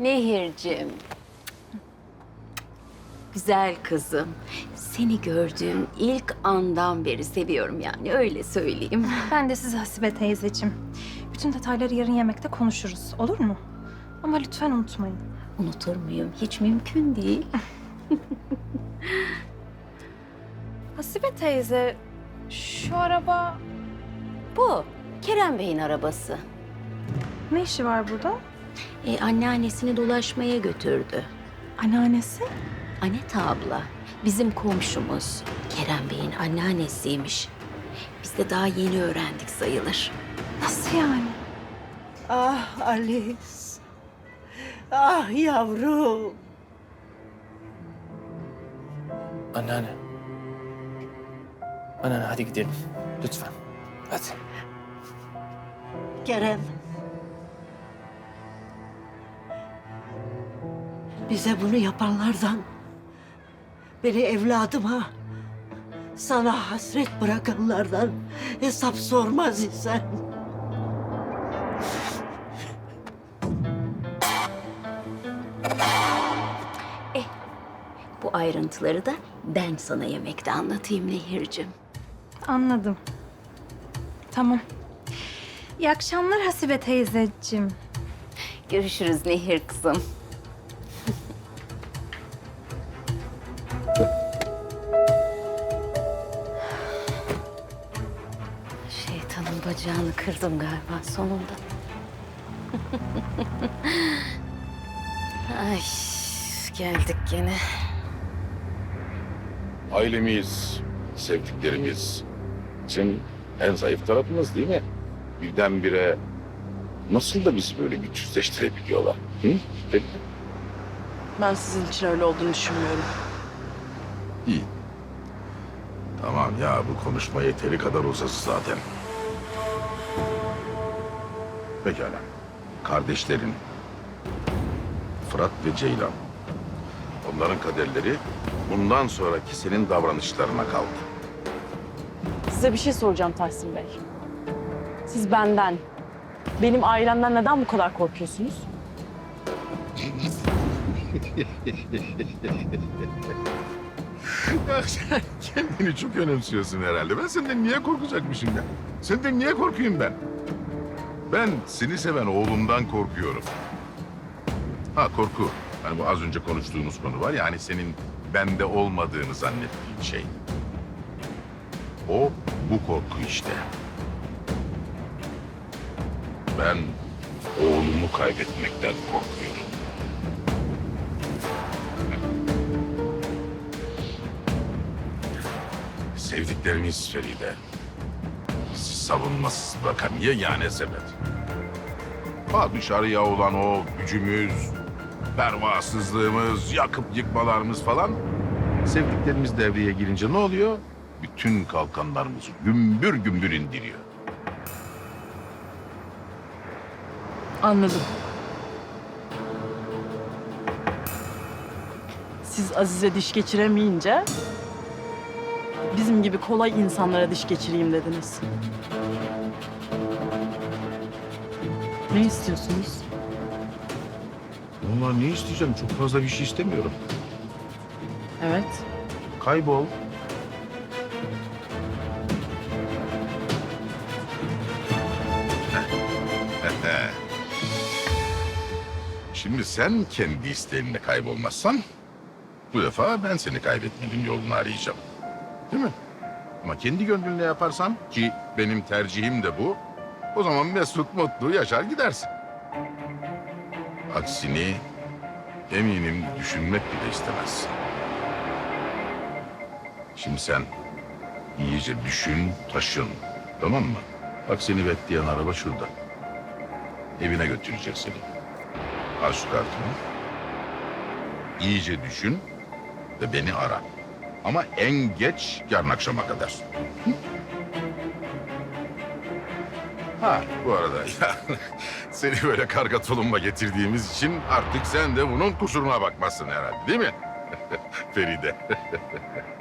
Nehir'cim. Güzel kızım. Seni gördüğüm ilk andan beri seviyorum yani öyle söyleyeyim. Ben de size Hasibe teyzeciğim. Bütün detayları yarın yemekte konuşuruz. Olur mu? Ama lütfen unutmayın. Unutur muyum? Hiç mümkün değil. Hasibe teyze, şu araba Bu Kerem Bey'in arabası. ne işi var burada? E, anneannesini dolaşmaya götürdü. Anneannesi? Anet abla bizim komşumuz. Kerem Bey'in anneannesiymiş. Biz de daha yeni öğrendik sayılır. Nasıl yani? Ah Alice. Ah yavrum. Anneanne. Anneanne hadi gidelim. Lütfen. Hadi. Kerem. Bize bunu yapanlardan beni evladıma sana hasret bırakanlardan hesap sormaz isen. Bu ayrıntıları da ben sana yemekte anlatayım Nehir'cim. Anladım. Tamam. İyi akşamlar Hasibe teyzeciğim. Görüşürüz Nehir kızım. Bacağını kırdım galiba sonunda. Ay geldik gene. Ailemiz, sevdiklerimiz, bizim en zayıf tarafımız değil mi? Birdenbire nasıl da bizi böyle güçsüzleştirebiliyorlar? Hı? Peki. Ben sizin için öyle olduğunu düşünmüyorum. İyi. Tamam ya bu konuşma yeteri kadar uzası zaten. Pekala. Kardeşlerin Fırat ve Ceylan. Onların kaderleri bundan sonraki senin davranışlarına kaldı. Size bir şey soracağım Tahsin Bey. Siz benden, benim ailemden neden bu kadar korkuyorsunuz? Ya sen kendini çok önemsiyorsun herhalde. Ben senden niye korkacakmışım ya? Senden niye korkuyum ben? Ben seni seven oğlumdan korkuyorum. Ha korku. Hani bu az önce konuştuğumuz konu var ya hani senin bende olmadığını zannettiğin şey. O bu korku işte. Ben oğlumu kaybetmekten korkuyorum. Sevdiklerimiz Feride. Savunmasız bırakan niye yani sebep? Ha dışarıya olan o gücümüz, pervasızlığımız, yakıp yıkmalarımız falan. Sevdiklerimiz devreye girince ne oluyor? Bütün kalkanlarımızı gümbür gümbür indiriyor. Anladım. Siz Azize diş geçiremeyince bizim gibi kolay insanlara diş geçireyim dediniz. Ne istiyorsunuz? Vallahi ne isteyeceğim? Çok fazla bir şey istemiyorum. Evet. Kaybol. Şimdi sen kendi isteğinle kaybolmazsan bu defa ben seni kaybetmenin yolunu arayacağım. Değil mi? Ama kendi gönlünle yaparsan ki benim tercihim de bu. O zaman mesut mutlu yaşar gidersin. Aksini eminim düşünmek bile istemezsin. Şimdi sen iyice düşün, taşın. Tamam mı? Bak seni bekleyen araba şurada. Evine götürecek seni. Al şu kartını. İyice düşün ve beni ara. Ama en geç yarın akşama kadar. Hı? Ha bu arada ya, seni böyle karga tulumba getirdiğimiz için artık sen de bunun kusuruna bakmazsın herhalde değil mi? Feride.